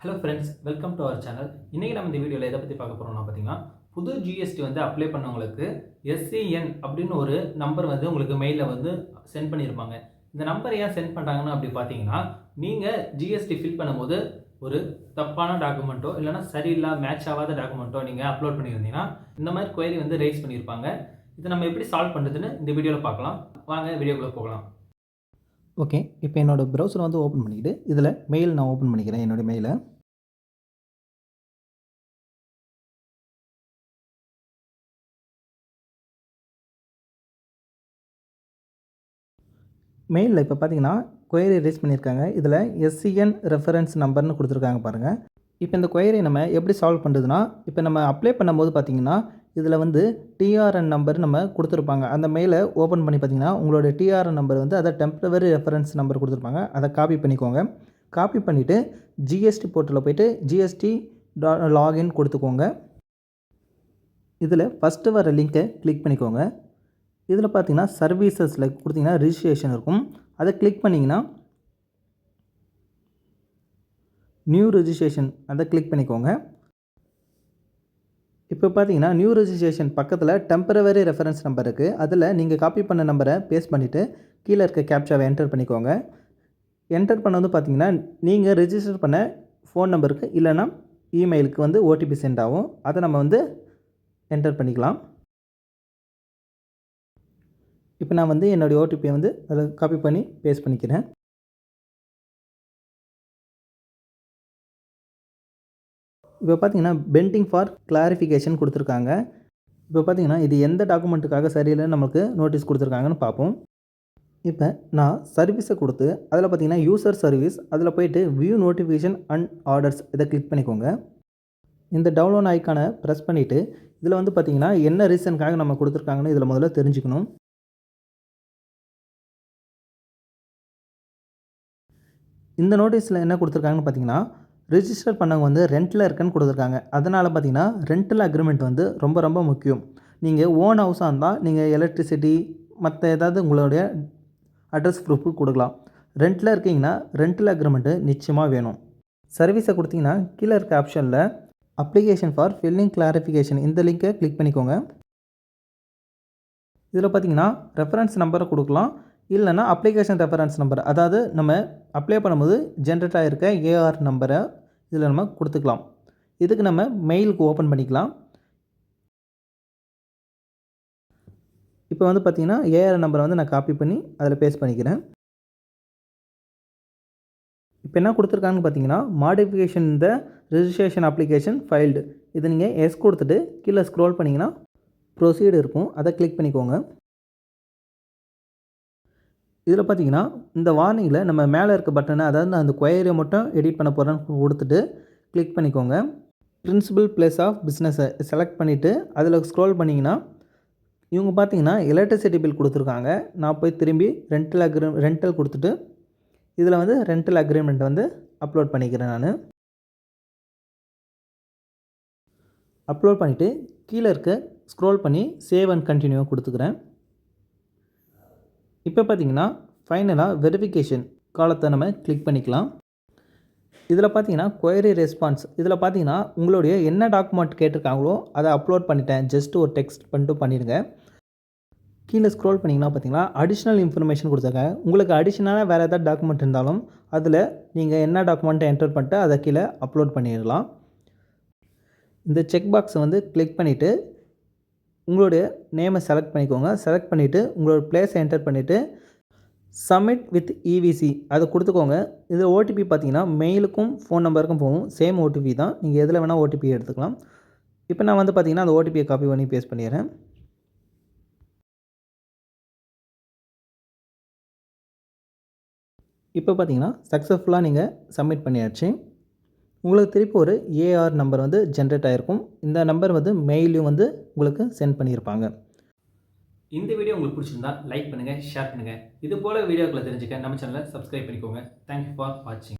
Hello friends welcome to our channel இன்றைக்கி நம்ம இந்த வீடியோவில் எதை பற்றி பார்க்க போகிறோம்னா பார்த்தீங்கன்னா புது ஜிஎஸ்டி வந்து அப்ளை பண்ணவங்களுக்கு எஸ்சிஎன் அப்படின்னு ஒரு நம்பர் வந்து உங்களுக்கு மெயிலில் வந்து சென்ட் பண்ணியிருப்பாங்க இந்த நம்பர் ஏன் சென்ட் பண்ணுறாங்கன்னு அப்படி பார்த்தீங்கன்னா நீங்கள் ஜிஎஸ்டி ஃபில் பண்ணும்போது ஒரு தப்பான டாக்குமெண்ட்டோ இல்லைனா சரியில்லா மேட்ச் ஆகாத டாக்குமெண்ட்டோ நீங்கள் அப்லோட் பண்ணியிருந்தீங்கன்னா இந்த மாதிரி கொயரி வந்து ரைஸ் பண்ணியிருப்பாங்க இதை நம்ம எப்படி சால்வ் பண்ணுறதுன்னு இந்த வீடியோவில் பார்க்கலாம். வாங்க வீடியோக்குள்ளே போகலாம். ஓகே இப்போ என்னோட ப்ரௌசரை வந்து ஓப்பன் பண்ணிக்கிட்டு இதில் மெயில் நான் ஓப்பன் பண்ணிக்கிறேன் என்னோட மெயிலை மெயிலில் இப்போ பார்த்தீங்கன்னா கொயரி ரீச் பண்ணியிருக்காங்க. இதில் எஸ்சிஎன் ரெஃபரன்ஸ் நம்பர்னு கொடுத்துருக்காங்க பாருங்கள் இப்போ இந்த கொயரி நம்ம எப்படி சால்வ் பண்ணுறதுனா இப்போ நம்ம அப்ளை பண்ணும்போது பார்த்தீங்கன்னா இதில் வந்து டிஆர்என் நம்பர் நம்ம கொடுத்துருப்பாங்க. அந்த மெயிலை ஓப்பன் பண்ணி பார்த்தீங்கன்னா உங்களோட டிஆர்என் நம்பர் வந்து அதை டெம்ப்ரவரி ரெஃபரன்ஸ் நம்பர் கொடுத்துருப்பாங்க. அதை காப்பி பண்ணிக்கோங்க. காப்பி பண்ணிவிட்டு ஜிஎஸ்டி போர்ட்டலில் போயிட்டு ஜிஎஸ்டி டா லாகின் கொடுத்துக்கோங்க. இதில் ஃபஸ்ட்டு வர லிங்க்கை கிளிக் பண்ணிக்கோங்க. இதில் பார்த்தீங்கன்னா சர்வீசஸில் கொடுத்தீங்கன்னா ரிஜிஸ்ட்ரேஷன் இருக்கும். அதை கிளிக் பண்ணிங்கன்னா நியூ ரிஜிஸ்ட்ரேஷன் அதை கிளிக் பண்ணிக்கோங்க. இப்போ பார்த்தீங்கன்னா நியூ ரெஜிஸ்ட்ரேஷன் பக்கத்தில் டெம்பரவரி ரெஃபரன்ஸ் நம்பர் இருக்குது அதில் நீங்கள் காப்பி பண்ண நம்பரை பேஸ்ட் பண்ணிவிட்டு கீழே இருக்க கேப்சாவை என்டர் பண்ணிக்கோங்க. என்டர் பண்ண வந்து பார்த்தீங்கன்னா நீங்கள் ரெஜிஸ்டர் பண்ண ஃபோன் நம்பருக்கு இல்லைன்னா இமெயிலுக்கு வந்து ஓடிபி சென்ட் ஆகும். அதை நம்ம வந்து என்டர் பண்ணிக்கலாம். இப்போ நான் வந்து என்னுடைய ஓடிபியை வந்து அதில் காப்பி பண்ணி பேஸ்ட் பண்ணிக்கிறேன். இப்போ பார்த்தீங்கன்னா பெண்டிங் ஃபார் கிளாரிஃபிகேஷன் கொடுத்துருக்காங்க. இப்போ பார்த்தீங்கன்னா இது எந்த டாக்குமெண்ட்டுக்காக சரியில்லைன்னு நம்மளுக்கு நோட்டீஸ் கொடுத்துருக்காங்கன்னு பார்ப்போம். இப்போ நான் சர்வீஸை கொடுத்து அதில் பார்த்தீங்கன்னா யூசர் சர்வீஸ் அதில் போயிட்டு வியூ நோட்டிஃபிகேஷன் அண்ட் ஆர்டர்ஸ் இதை கிளிக் பண்ணிக்கோங்க. இந்த டவுன்லோட் ஐக்கானை ப்ரெஸ் பண்ணிவிட்டு இதில் வந்து பார்த்திங்கன்னா என்ன ரீசனுக்காக நம்ம கொடுத்துருக்காங்கன்னு இதில் முதல்ல தெரிஞ்சுக்கணும். இந்த நோட்டீஸில் என்ன கொடுத்துருக்காங்கன்னு பார்த்தீங்கன்னா ரிஜிஸ்டர் பண்ணவங்க வந்து ரெண்டில் இருக்கேன்னு கொடுத்துருக்காங்க. அதனால் பார்த்தீங்கன்னா ரெண்டில் அக்ரிமெண்ட் வந்து ரொம்ப ரொம்ப முக்கியம். நீங்கள் ஓன் ஹவுஸாக இருந்தால் நீங்கள் எலக்ட்ரிசிட்டி மற்ற ஏதாவது உங்களுடைய அட்ரஸ் ப்ரூஃபு கொடுக்கலாம். ரெண்டில் இருக்கீங்கன்னா ரெண்டில் அக்ரிமெண்ட்டு நிச்சயமாக வேணும். சர்வீஸை கொடுத்தீங்கன்னா கீழே இருக்க ஆப்ஷனில் அப்ளிகேஷன் ஃபார் ஃபில்லிங் கிளாரிஃபிகேஷன் இந்த லிங்கை கிளிக் பண்ணிக்கோங்க. இதில் பார்த்தீங்கன்னா ரெஃபரன்ஸ் நம்பரை கொடுக்கலாம். இல்லைன்னா அப்ளிகேஷன் ரெஃபரன்ஸ் நம்பர் அதாவது நம்ம அப்ளை பண்ணும்போது ஜென்ரேட் ஆகிருக்க ஏஆர் நம்பரை இதில் நம்ம கொடுத்துக்கலாம். இதுக்கு நம்ம மெயிலுக்கு ஓப்பன் பண்ணிக்கலாம். இப்போ வந்து பார்த்திங்கன்னா ஏஆர் நம்பரை வந்து நான் காப்பி பண்ணி அதில் பேஸ்ட் பண்ணிக்கிறேன். இப்போ என்ன கொடுத்துருக்காங்கன்னு பார்த்தீங்கன்னா மாடிஃபிகேஷன் இந்த ரிஜிஸ்ட்ரேஷன் அப்ளிகேஷன் ஃபைல்டு இதை நீங்கள் எஸ் கொடுத்துட்டு கீழே ஸ்க்ரோல் பண்ணிங்கன்னா ப்ரொசீடு இருக்கும். அதை கிளிக் பண்ணிக்கோங்க. இதில் பார்த்தீங்கன்னா இந்த வார்னிங்கில் நம்ம மேலே இருக்க பட்டனை அதாவது அந்த கொயரியை மட்டும் எடிட் பண்ண போகிறேன்னு கொடுத்துட்டு கிளிக் பண்ணிக்கோங்க. பிரின்சிபல் பிளேஸ் ஆஃப் பிஸ்னஸை செலக்ட் பண்ணிவிட்டு அதில் ஸ்க்ரோல் பண்ணிங்கன்னா இவங்க பார்த்தீங்கன்னா எலக்ட்ரிசிட்டி பில் கொடுத்துருக்காங்க. நான் போய் திரும்பி ரெண்டல் அக்ரி ரெண்டல் கொடுத்துட்டு இதில் வந்து ரெண்டல் அக்ரிமெண்ட் வந்து அப்லோட் பண்ணிக்கிறேன் நான். அப்லோட் பண்ணிவிட்டு கீழே இருக்க ஸ்க்ரோல் பண்ணி சேவ் அண்ட் கண்டினியூ கொடுத்துக்கிறேன். இப்போ பார்த்தீங்கன்னா ஃபைனலாக வெரிஃபிகேஷன் காலத்தை நம்ம கிளிக் பண்ணிக்கலாம். இதில் பார்த்தீங்கன்னா கொயரி ரெஸ்பான்ஸ் இதில் பார்த்தீங்கன்னா உங்களுடைய என்ன டாக்குமெண்ட் கேட்டிருக்காங்களோ அதை அப்லோட் பண்ணிட்டேன். ஜஸ்ட் ஒரு டெக்ஸ்ட் பண்ணிட்டு பண்ணிடுங்க. கீழே ஸ்க்ரோல் பண்ணிங்கன்னா பார்த்தீங்கன்னா அடிஷ்னல் இன்ஃபர்மேஷன் கொடுத்துருக்காங்க. உங்களுக்கு அடிஷ்னலாக வேறு ஏதாவது டாக்குமெண்ட் இருந்தாலும் அதில் நீங்கள் என்ன டாக்குமெண்ட்டை என்டர் பண்ணிட்டு அதை கீழே அப்லோட் பண்ணிடலாம். இந்த செக் பாக்ஸை வந்து கிளிக் பண்ணிவிட்டு உங்களுடைய நேமை செலக்ட் பண்ணிக்கோங்க. செலக்ட் பண்ணிவிட்டு உங்களோட பிளேஸை என்டர் பண்ணிவிட்டு சப்மிட் வித் இவிசி அதை கொடுத்துக்கோங்க. இது ஓடிபி பார்த்தீங்கன்னா மெயிலுக்கும் ஃபோன் நம்பருக்கும் போகும். சேம் ஓடிபி தான். நீங்கள் எதில் வேணால் ஓடிபி எடுத்துக்கலாம். இப்போ நான் வந்து பார்த்தீங்கன்னா அந்த ஓடிபியை காப்பி பண்ணி பேஸ்ட் பண்ணிடுறேன். இப்போ பார்த்தீங்கன்னா சக்ஸஸ்ஃபுல்லாக நீங்கள் சப்மிட் பண்ணியாச்சு. உங்களுக்கு திருப்பி ஒரு ஏஆர் நம்பர் வந்து ஜென்ரேட் ஆகிருக்கும் இந்த நம்பர் வந்து மெயிலையும் வந்து உங்களுக்கு சென்ட் பண்ணியிருப்பாங்க. இந்த வீடியோ உங்களுக்கு பிடிச்சிருந்தா லைக் பண்ணுங்கள் ஷேர் பண்ணுங்கள் இது போல் வீடியோக்களை தெரிஞ்சுக்க நம்ம சேனலை சப்ஸ்கிரைப் பண்ணிக்கோங்க. தேங்க்யூ ஃபார் வாட்சிங்